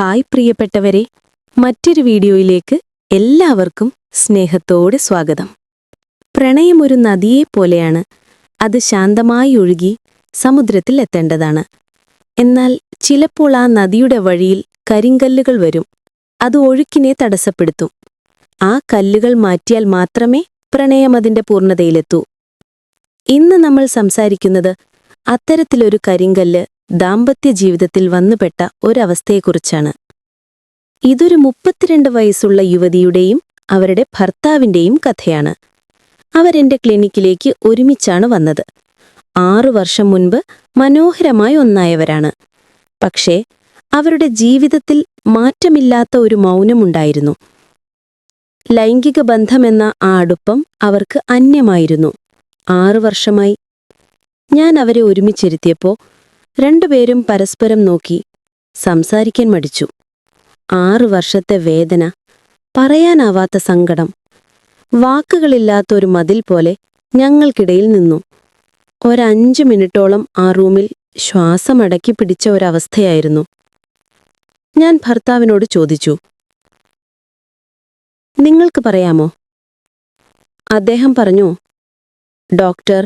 Hi പ്രിയപ്പെട്ടവരെ മറ്റൊരു വീഡിയോയിലേക്ക് എല്ലാവർക്കും സ്നേഹത്തോടെ സ്വാഗതം. പ്രണയം ഒരു നദിയെ പോലെയാണ് അത് ശാന്തമായി ഒഴുകി സമുദ്രത്തിൽ എത്തേണ്ടതാണ്. എന്നാൽ ചിലപ്പോൾ ആ നദിയുടെ വഴിയിൽ കരിങ്കല്ലുകൾ വരും. അത് ഒഴുക്കിനെ തടസ്സപ്പെടുത്തും. ആ കല്ലുകൾ മാറ്റിയാൽ മാത്രമേ പ്രണയം അതിന്റെ പൂർണതയിലെത്തൂ. ഇന്ന് നമ്മൾ സംസാരിക്കുന്നത് അത്തരത്തിലൊരു കരിങ്കല്ല് ദാമ്പത്യ ജീവിതത്തിൽ വന്നുപെട്ട ഒരവസ്ഥയെക്കുറിച്ചാണ്. ഇതൊരു മുപ്പത്തിരണ്ട് വയസ്സുള്ള യുവതിയുടെയും അവരുടെ ഭർത്താവിന്റെയും കഥയാണ്. അവരെന്റെ ക്ലിനിക്കിലേക്ക് ഒരുമിച്ചാണ് വന്നത്. ആറു വർഷം മുൻപ് മനോഹരമായി ഒന്നായവരാണ്. പക്ഷേ അവരുടെ ജീവിതത്തിൽ മാറ്റമില്ലാത്ത ഒരു മൗനമുണ്ടായിരുന്നു. ലൈംഗിക ബന്ധമെന്ന ആ അടുപ്പം അവർക്ക് അന്യമായിരുന്നു. ആറു വർഷമായി ഞാൻ അവരെ ഒരുമിച്ചിരുത്തിയപ്പോ രണ്ടുപേരും പരസ്പരം നോക്കി സംസാരിക്കാൻ മടിച്ചു. ആറു വർഷത്തെ വേദന പറയാനാവാത്ത സങ്കടം വാക്കുകളില്ലാത്ത ഒരു മതിൽ പോലെ ഞങ്ങൾക്കിടയിൽ നിന്നു. ഒരഞ്ചു മിനിറ്റോളം ആ റൂമിൽ ശ്വാസമടക്കി പിടിച്ച ഒരവസ്ഥയായിരുന്നു. ഞാൻ ഭർത്താവിനോട് ചോദിച്ചു നിങ്ങൾക്ക് പറയാമോ? അദ്ദേഹം പറഞ്ഞു ഡോക്ടർ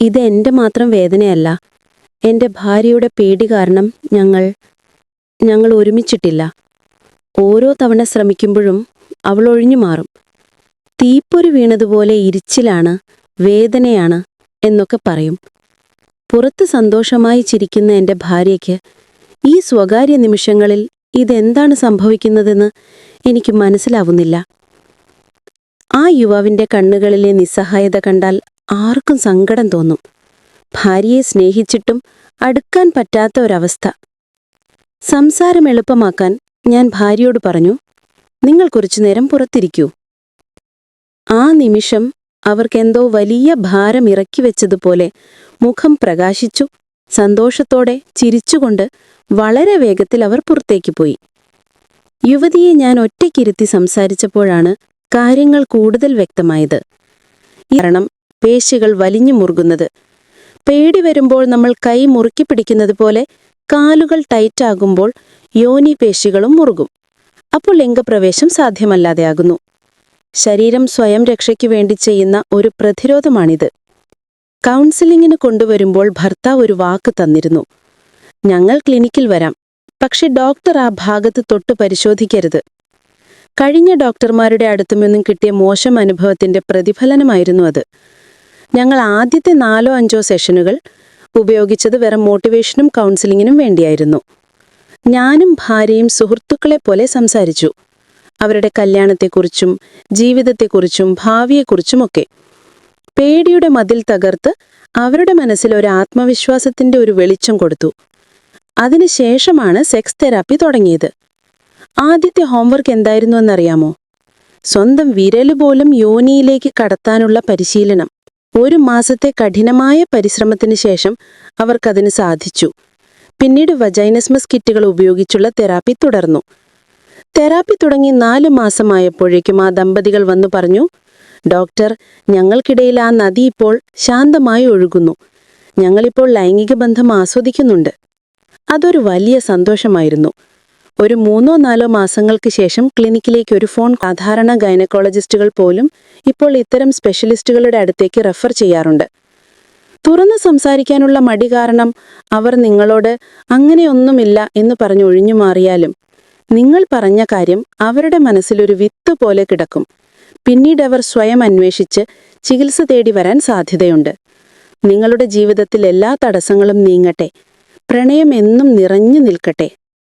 ഇത് എന്റെ മാത്രം വേദനയല്ല. എന്റെ ഭാര്യയുടെ പേടി കാരണം ഞങ്ങൾ ഞങ്ങൾ ഒരുമിച്ചിട്ടില്ല. ഓരോ തവണ ശ്രമിക്കുമ്പോഴും അവൾ ഒഴിഞ്ഞു മാറും. തീപ്പൊരി വീണതുപോലെ ഇരിച്ചിലാണ് വേദനയാണ് എന്നൊക്കെ പറയും. പുറത്ത് സന്തോഷമായി ചിരിക്കുന്ന എന്റെ ഭാര്യയ്ക്ക് ഈ സ്വകാര്യ നിമിഷങ്ങളിൽ ഇതെന്താണ് സംഭവിക്കുന്നതെന്ന് എനിക്ക് മനസ്സിലാവുന്നില്ല. ആ യുവാവിന്റെ കണ്ണുകളിലെ നിസ്സഹായത കണ്ടാൽ ആർക്കും സങ്കടം തോന്നും. ഭാര്യയെ സ്നേഹിച്ചിട്ടും അടുക്കാൻ പറ്റാത്ത ഒരവസ്ഥ. സംസാരം എളുപ്പമാക്കാൻ ഞാൻ ഭാര്യയോട് പറഞ്ഞു നിങ്ങൾ കുറച്ചു നേരം പുറത്തിരിക്കൂ. ആ നിമിഷം അവർക്കെന്തോ വലിയ ഭാരം ഇറക്കി വെച്ചതുപോലെ മുഖം പ്രകാശിച്ചു സന്തോഷത്തോടെ ചിരിച്ചുകൊണ്ട് വളരെ വേഗത്തിൽ അവർ പുറത്തേക്ക് പോയി. യുവതിയെ ഞാൻ ഒറ്റയ്ക്കിരുത്തി സംസാരിച്ചപ്പോഴാണ് കാര്യങ്ങൾ കൂടുതൽ വ്യക്തമായത്. കാരണം പേശികൾ വലിഞ്ഞു മുറുകുന്നത് പേടി വരുമ്പോൾ നമ്മൾ കൈ മുറുക്കി പിടിക്കുന്നത് പോലെ കാലുകൾ ടൈറ്റാകുമ്പോൾ യോനി പേശികളും മുറുകും. അപ്പോൾ ലിംഗപ്രവേശം സാധ്യമല്ലാതെയാകുന്നു. ശരീരം സ്വയം രക്ഷയ്ക്ക് വേണ്ടി ചെയ്യുന്ന ഒരു പ്രതിരോധമാണിത്. കൗൺസിലിങ്ങിന് കൊണ്ടുവരുമ്പോൾ ഭർത്താവ് ഒരു വാക്ക് തന്നിരുന്നു. ഞങ്ങൾ ക്ലിനിക്കിൽ വരാം. പക്ഷെ ഡോക്ടർ ആ ഭാഗത്ത് തൊട്ട് പരിശോധിക്കരുത്. കഴിഞ്ഞ ഡോക്ടർമാരുടെ അടുത്തുനിന്നും കിട്ടിയ മോശം അനുഭവത്തിന്റെ പ്രതിഫലനമായിരുന്നു അത്. ഞങ്ങൾ ആദ്യത്തെ നാലോ അഞ്ചോ സെഷനുകൾ ഉപയോഗിച്ചത് വെറും മോട്ടിവേഷനും കൗൺസിലിങ്ങിനും വേണ്ടിയായിരുന്നു. ഞാനും ഭാര്യയും സുഹൃത്തുക്കളെ പോലെ സംസാരിച്ചു. അവരുടെ കല്യാണത്തെക്കുറിച്ചും ജീവിതത്തെക്കുറിച്ചും ഭാവിയെക്കുറിച്ചുമൊക്കെ. പേടിയുടെ മതിൽ തകർത്ത് അവരുടെ മനസ്സിൽ ഒരു ആത്മവിശ്വാസത്തിന്റെ ഒരു വെളിച്ചം കൊടുത്തു. അതിനുശേഷമാണ് സെക്സ് തെറാപ്പി തുടങ്ങിയത്. ആദ്യത്തെ ഹോംവർക്ക് എന്തായിരുന്നു എന്നറിയാമോ? സ്വന്തം വിരൽ പോലും യോനിയിലേക്ക് കടത്താനുള്ള പരിശീലനം. ഒരു മാസത്തെ കഠിനമായ പരിശ്രമത്തിന് ശേഷം അവർക്കതിന് സാധിച്ചു. പിന്നീട് വജൈനസ്മസ് കിറ്റുകൾ ഉപയോഗിച്ചുള്ള തെറാപ്പി തുടർന്നു. തെറാപ്പി തുടങ്ങി നാല് മാസമായപ്പോഴേക്കും ആ ദമ്പതികൾ വന്നു പറഞ്ഞു ഡോക്ടർ ഞങ്ങൾക്കിടയിൽ ആ നദി ഇപ്പോൾ ശാന്തമായി ഒഴുകുന്നു. ഞങ്ങളിപ്പോൾ ലൈംഗിക ബന്ധം ആസ്വദിക്കുന്നുണ്ട്. അതൊരു വലിയ സന്തോഷമായിരുന്നു. ഒരു മൂന്നോ നാലോ മാസങ്ങൾക്ക് ശേഷം ക്ലിനിക്കിലേക്ക് ഒരു ഫോൺ സാധാരണ ഗൈനക്കോളജിസ്റ്റുകൾ പോലും ഇപ്പോൾ ഇത്തരം സ്പെഷ്യലിസ്റ്റുകളുടെ അടുത്തേക്ക് റെഫർ ചെയ്യാറുണ്ട്. തുറന്ന് സംസാരിക്കാനുള്ള മടി കാരണം അവർ നിങ്ങളോട് അങ്ങനെയൊന്നുമില്ല എന്ന് പറഞ്ഞു ഒഴിഞ്ഞു മാറിയാലും നിങ്ങൾ പറഞ്ഞ കാര്യം അവരുടെ മനസ്സിലൊരു വിത്ത് പോലെ കിടക്കും. പിന്നീട് അവർ സ്വയം അന്വേഷിച്ച് ചികിത്സ തേടി വരാൻ സാധ്യതയുണ്ട്. നിങ്ങളുടെ ജീവിതത്തിൽ എല്ലാ തടസ്സങ്ങളും നീങ്ങട്ടെ. പ്രണയം എന്നും നിറഞ്ഞു നിൽക്കട്ടെ.